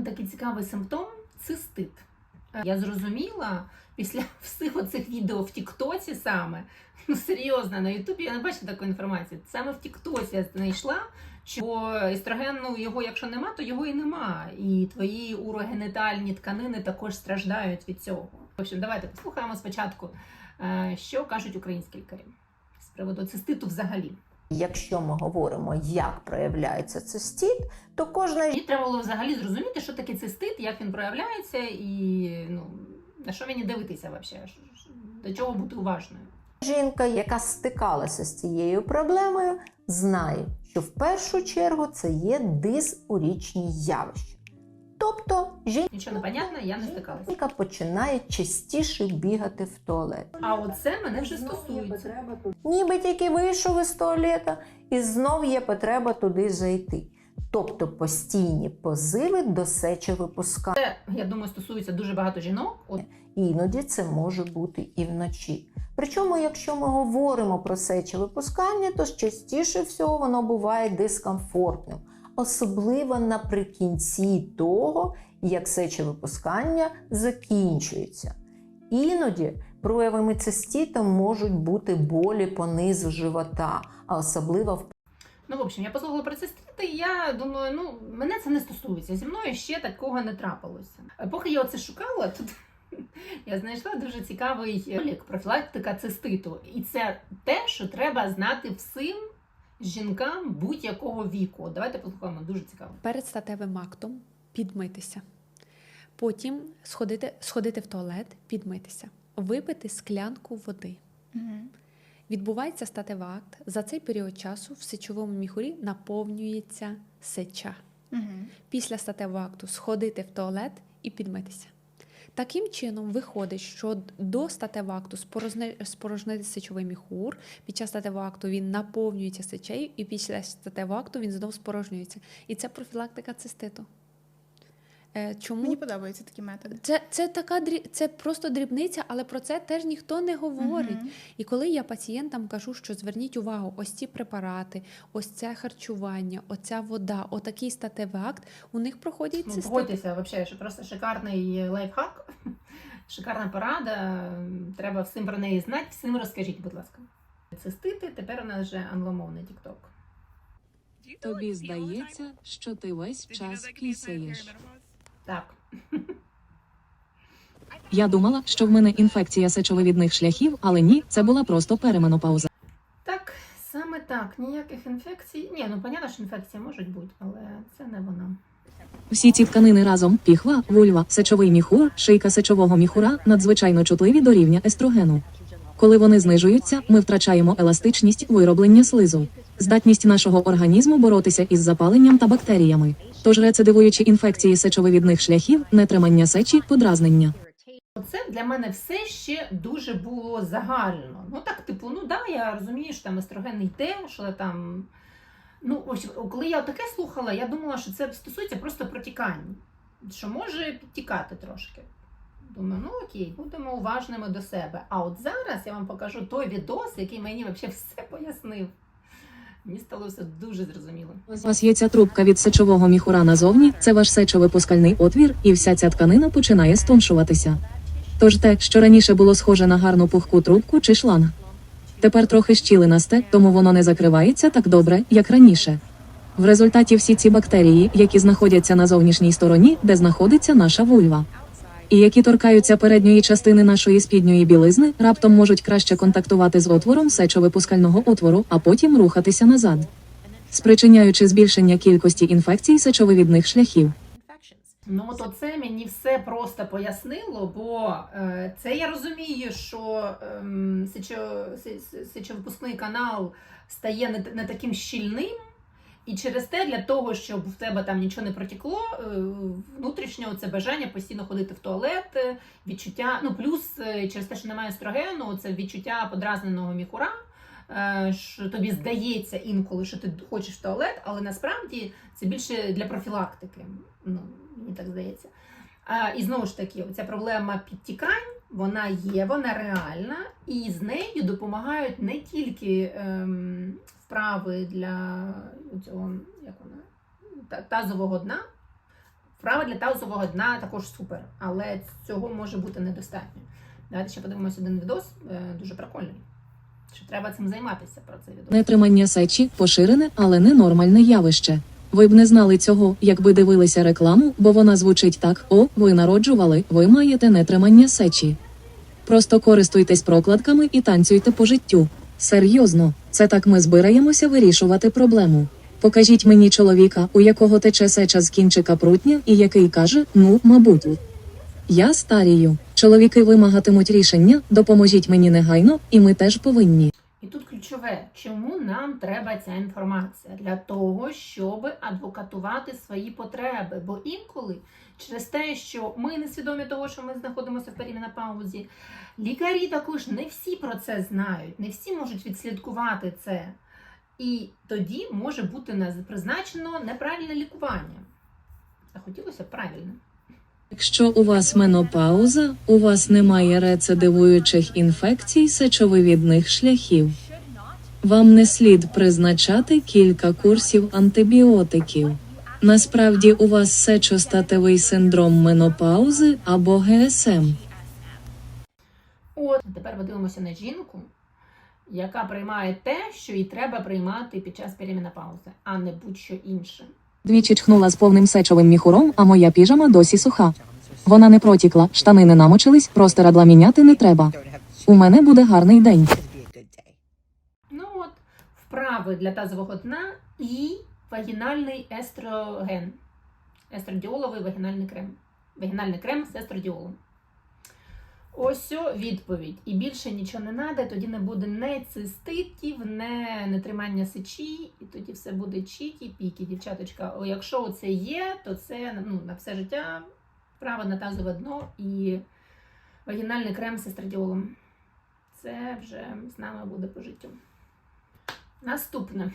один такий цікавий симптом цистит. Е, Я зрозуміла після всіх оцих відео в Тіктоці саме, ну серйозно, на Ютубі я не бачила такої інформації. Саме в Тіктоці я знайшла, що естрогену його, якщо нема, то його і нема. І твої урогенітальні тканини також страждають від цього. В общем, давайте послухаємо спочатку, е, що кажуть українські лікарі з приводу циститу взагалі. Якщо ми говоримо, як проявляється цистит, то кожна Мені треба було взагалі зрозуміти, що таке цистит, як він проявляється, і ну, на що мені дивитися взагалі, до чого бути уважною. жінка, яка стикалася з цією проблемою, знає, що в першу чергу це є дисурічні явища. Тобто жінка Нічого не понятно, я не стикалася. жінка починає частіше бігати в туалет. А оце мене вже стосується. Ніби тільки вийшов із туалета, і знов є потреба туди зайти. Тобто постійні позиви до сечовипускання. Це, я думаю, стосується дуже багато жінок. Іноді це може бути і вночі. Причому, якщо ми говоримо про сечовипускання, то частіше всього воно буває дискомфортним, особливо наприкінці того, як сечовипускання закінчується. Іноді проявами цистіту можуть бути болі по низу живота, а особливо в Ну, в общем, я послухала про цистити, і я думаю, ну, мене це не стосується. Зі мною ще такого не трапилося. Поки я оце шукала, тут я знайшла дуже цікавий ролик профілактика циститу. І це те, що треба знати всім жінкам будь-якого віку. Давайте послухаємо, дуже цікаво. перед статевим актом підмитися. Потім сходити, сходити в туалет, підмитися, випити склянку води. Відбувається статевий акт. За цей період часу в сечовому міхурі наповнюється сеча. Після статевого акту сходити в туалет і підмитися. Таким чином виходить, що до статевого акту спорожни- спорожнити сечовий міхур. Під час статевого акту він наповнюється сечею, і після статевого акту він знову спорожнюється. І це профілактика циститу. Е, Чому Мені подобаються такі методи. це, це така це просто дрібниця, але про це теж ніхто не говорить. Мгм. І коли я пацієнтам кажу, що зверніть увагу, ось ці препарати, ось це харчування, оця вода, отакий статевий акт, у них проходять Ну, цистит. погодьтеся, що просто шикарний лайфхак, шикарна порада. Треба всім про неї знати, всім розкажіть, будь ласка. Цистити, тепер у нас вже англомовний тікток. Тобі здається, що ти весь час пісяєш. Так. Я думала, що в мене інфекція сечовивідних шляхів, але ні, це була просто переменопауза. Так, саме так. Ніяких інфекцій. Ні, ну понятно, що інфекції можуть бути, але це не вона. Всі ці тканини разом піхва, вульва, сечовий міхур, шийка сечового міхура надзвичайно чутливі до рівня естрогену. Коли вони знижуються, ми втрачаємо еластичність вироблення слизу, здатність нашого організму боротися із запаленням та бактеріями. Тож рецидивуючі інфекції сечовивідних шляхів, нетримання сечі, подразнення. Оце для мене все ще дуже було загально. Ну так, типу, ну да, я розумію, що там естроген йде, що там. Ну, ось, коли я таке слухала, я думала, що це стосується просто протікань, що може підтікати трошки. Думаю, ну окей, будемо уважними до себе. А от зараз я вам покажу той відос, який мені взагалі все пояснив. Мені стало все дуже зрозуміло. У вас є ця трубка від сечового міхура назовні, це ваш сечовипускальний отвір, і вся ця тканина починає стоншуватися. Тож те, що раніше було схоже на гарну пухку трубку чи шланг. Тепер трохи щілинасте, тому воно не закривається так добре, як раніше. В результаті всі ці бактерії, які знаходяться на зовнішній стороні, де знаходиться наша вульва, і які торкаються передньої частини нашої спідньої білизни, раптом можуть краще контактувати з отвором сечовипускального отвору, а потім рухатися назад спричиняючи збільшення кількості інфекцій сечовивідних шляхів. Ну, от оце мені все просто пояснило, бо е, це я розумію, що се- сечовипускний канал стає не, не таким щільним, і через те, для того, щоб в тебе там нічого не протекло, е, внутрішньо це бажання постійно ходити в туалет, е, відчуття, ну плюс е, через те, що немає естрогену, це відчуття подразненого міхура. Що тобі здається інколи, що ти хочеш в туалет, але насправді це більше для профілактики. Ну, мені так здається. І знову ж таки, ця проблема підтікань, вона є, вона реальна, і з нею допомагають не тільки ем, вправи для цього, як вона, тазового дна. Вправа для тазового дна також супер, але цього може бути недостатньо. Давайте ще подивимося один відос, е, дуже прикольний. Що треба цим займатися про цей відос. Нетримання сечі поширене, але не нормальне явище. Ви б не знали цього, якби дивилися рекламу, бо вона звучить так: о, ви народжували, ви маєте нетримання сечі. Просто користуйтесь прокладками і танцюйте по життю. Серйозно, це так ми збираємося вирішувати проблему. Покажіть мені чоловіка, у якого тече сеча з кінчика прутня, і який каже: ну, мабуть. Я старію. Чоловіки вимагатимуть рішення, допоможіть мені негайно, і ми теж повинні. І тут ключове, чому нам треба ця інформація? Для того, щоб адвокатувати свої потреби. Бо інколи через те, що ми не свідомі того, що ми знаходимося в періменопаузі, лікарі також не всі про це знають, не всі можуть відслідкувати це. І тоді може бути призначено неправильне лікування. Захотілося б правильно. Якщо у вас менопауза, у вас немає рецидивуючих інфекцій сечовивідних шляхів. Вам не слід призначати кілька курсів антибіотиків. Насправді у вас сечостатевий синдром менопаузи або ГСМ. От тепер подивимося на жінку, яка приймає те, що їй треба приймати під час періменопаузи, а не будь-що інше. Двічі чхнула з повним сечовим міхуром, а моя піжама досі суха. Вона не протікла, штани не намочились, простирадла міняти не треба. У мене буде гарний день. Ну от, вправи для тазового дна і вагінальний естроген. Естрадіоловий вагінальний крем. Вагінальний крем з естрадіолом. Ось відповідь. І більше нічого не треба, тоді не буде не циститів, не нетримання сечі, і тоді все буде чікі-пікі, дівчаточка. О, якщо це є, то це ну, на все життя вправа на тазове дно і вагінальний крем з естрадіолом. Це вже з нами буде по життю. Наступне.